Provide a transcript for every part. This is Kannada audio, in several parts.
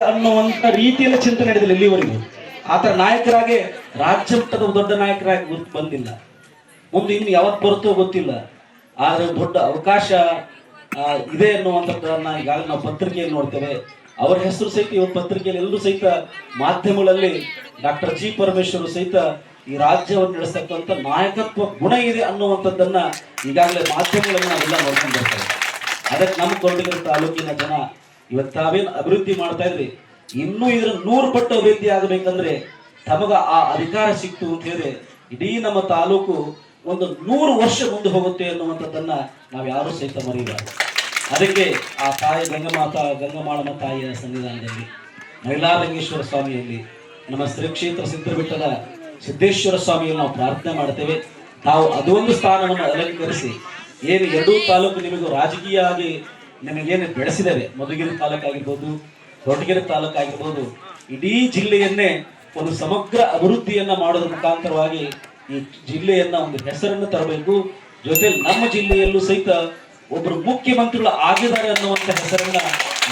ಅನ್ನುವಂತ ರೀತಿಯಲ್ಲಿ ಚಿಂತನೆ ನಡೆದಿಲ್ಲ ಇಲ್ಲಿವರೆಗೂ. ಆತರ ನಾಯಕರಾಗೆ ರಾಜ್ಯ ಮಟ್ಟದ ದೊಡ್ಡ ನಾಯಕರಾಗಿ ಬಂದಿಲ್ಲ. ಮುಂದೆ ಇನ್ನು ಯಾವತ್ತು ಬರುತ್ತೋ ಗೊತ್ತಿಲ್ಲ. ಆದ್ರೆ ದೊಡ್ಡ ಅವಕಾಶ ಇದೆ ಅನ್ನುವಂಥದ್ದನ್ನ ಈಗಾಗಲೇ ನಾವು ಪತ್ರಿಕೆಯಲ್ಲಿ ನೋಡ್ತೇವೆ. ಅವರ ಹೆಸರು ಸಹಿತ ಇವತ್ತು ಪತ್ರಿಕೆಯಲ್ಲಿ ಎಲ್ಲರೂ ಸಹಿತ ಮಾಧ್ಯಮಗಳಲ್ಲಿ ಡಾಕ್ಟರ್ ಜಿ ಪರಮೇಶ್ವರ್ ಸಹಿತ ಈ ರಾಜ್ಯವನ್ನು ನಡೆಸತಕ್ಕಂಥ ನಾಯಕತ್ವ ಗುಣ ಇದೆ ಅನ್ನುವಂಥದ್ದನ್ನ ಈಗಾಗಲೇ ಮಾಧ್ಯಮಗಳಲ್ಲಿ ನಾವೆಲ್ಲ ನೋಡ್ಕೊಂಡು ಅದಕ್ಕೆ ನಮ್ಮ ಕೊರಟಗೆರೆ ತಾಲೂಕಿನ ಜನ ಇವತ್ತು ತಾವೇನು ಅಭಿವೃದ್ಧಿ ಮಾಡ್ತಾ ಇದ್ರಿ? ಇನ್ನೂ ಇದ್ರ ನೂರು ಪಟ್ಟು ಅಭಿವೃದ್ಧಿ ಆಗಬೇಕಂದ್ರೆ ತಮಗ ಆ ಅಧಿಕಾರ ಸಿಕ್ತು ಅಂತ ಹೇಳಿದ್ರೆ ಇಡೀ ನಮ್ಮ ತಾಲೂಕು ಒಂದು ನೂರು ವರ್ಷ ಮುಂದೆ ಹೋಗುತ್ತೆ ಅನ್ನುವಂಥದ್ದನ್ನ ನಾವು ಯಾರು ಸಹಿತ ಮರೆಯಬಾರದು ಅದಕ್ಕೆ ಆ ತಾಯಿ ಗಂಗಮಾತಾ ಗಂಗಮಾಳಮ್ಮ ತಾಯಿಯ ಸನ್ನಿಧಾನದಲ್ಲಿ ಮೈಲಾರಂಗೇಶ್ವರ ಸ್ವಾಮಿಯಲ್ಲಿ, ನಮ್ಮ ಶ್ರೀ ಕ್ಷೇತ್ರ ಸಿದ್ಧಬೆಟ್ಟದ ಸಿದ್ದೇಶ್ವರ ಸ್ವಾಮಿಯಲ್ಲಿ ನಾವು ಪ್ರಾರ್ಥನೆ ಮಾಡ್ತೇವೆ. ತಾವು ಅದೊಂದು ಸ್ಥಾನವನ್ನು ಅಲಂಕರಿಸಿ, ಏನು ಎರಡೂ ತಾಲೂಕು ನಿಮಗೂ ರಾಜಕೀಯ ಆಗಿ ನಿಮಗೇನು ಬೆಳೆಸಿದ್ದಾರೆ ಮಧುಗಿರಿ ತಾಲೂಕಾಗಿರ್ಬೋದು ತಾಲೂಕ್ ತಾಲೂಕಾಗಿರ್ಬೋದು, ಇಡೀ ಜಿಲ್ಲೆಯನ್ನೇ ಒಂದು ಸಮಗ್ರ ಅಭಿವೃದ್ಧಿಯನ್ನ ಮಾಡೋದ್ರ ಮುಖಾಂತರವಾಗಿ ಈ ಜಿಲ್ಲೆಯನ್ನ ಒಂದು ಹೆಸರನ್ನು ತರಬೇಕು. ಜೊತೆ ನಮ್ಮ ಜಿಲ್ಲೆಯಲ್ಲೂ ಸಹಿತ ಒಬ್ಬರು ಮುಖ್ಯಮಂತ್ರಿಗಳು ಆಗಿದ್ದಾರೆ ಅನ್ನುವಂಥ ಹೆಸರನ್ನ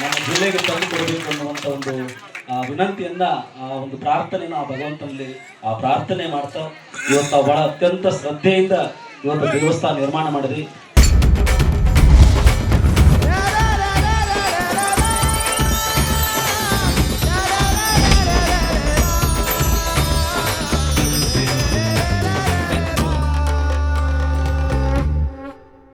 ನಮ್ಮ ಜಿಲ್ಲೆಗೆ ತಂದು ಕೊಡಬೇಕು ಅನ್ನುವಂಥ ಒಂದು ವಿನಂತಿಯನ್ನ, ಆ, ಒಂದು ಪ್ರಾರ್ಥನೆನ ಆ ಭಗವಂತನಲ್ಲಿ, ಆ, ಪ್ರಾರ್ಥನೆ ಮಾಡ್ತಾ ಇವತ್ತು ಬಹಳ ಅತ್ಯಂತ ಶ್ರದ್ಧೆಯಿಂದ ಇವತ್ತು ದೇವಸ್ಥಾನ ನಿರ್ಮಾಣ ಮಾಡಿದ್ರಿ.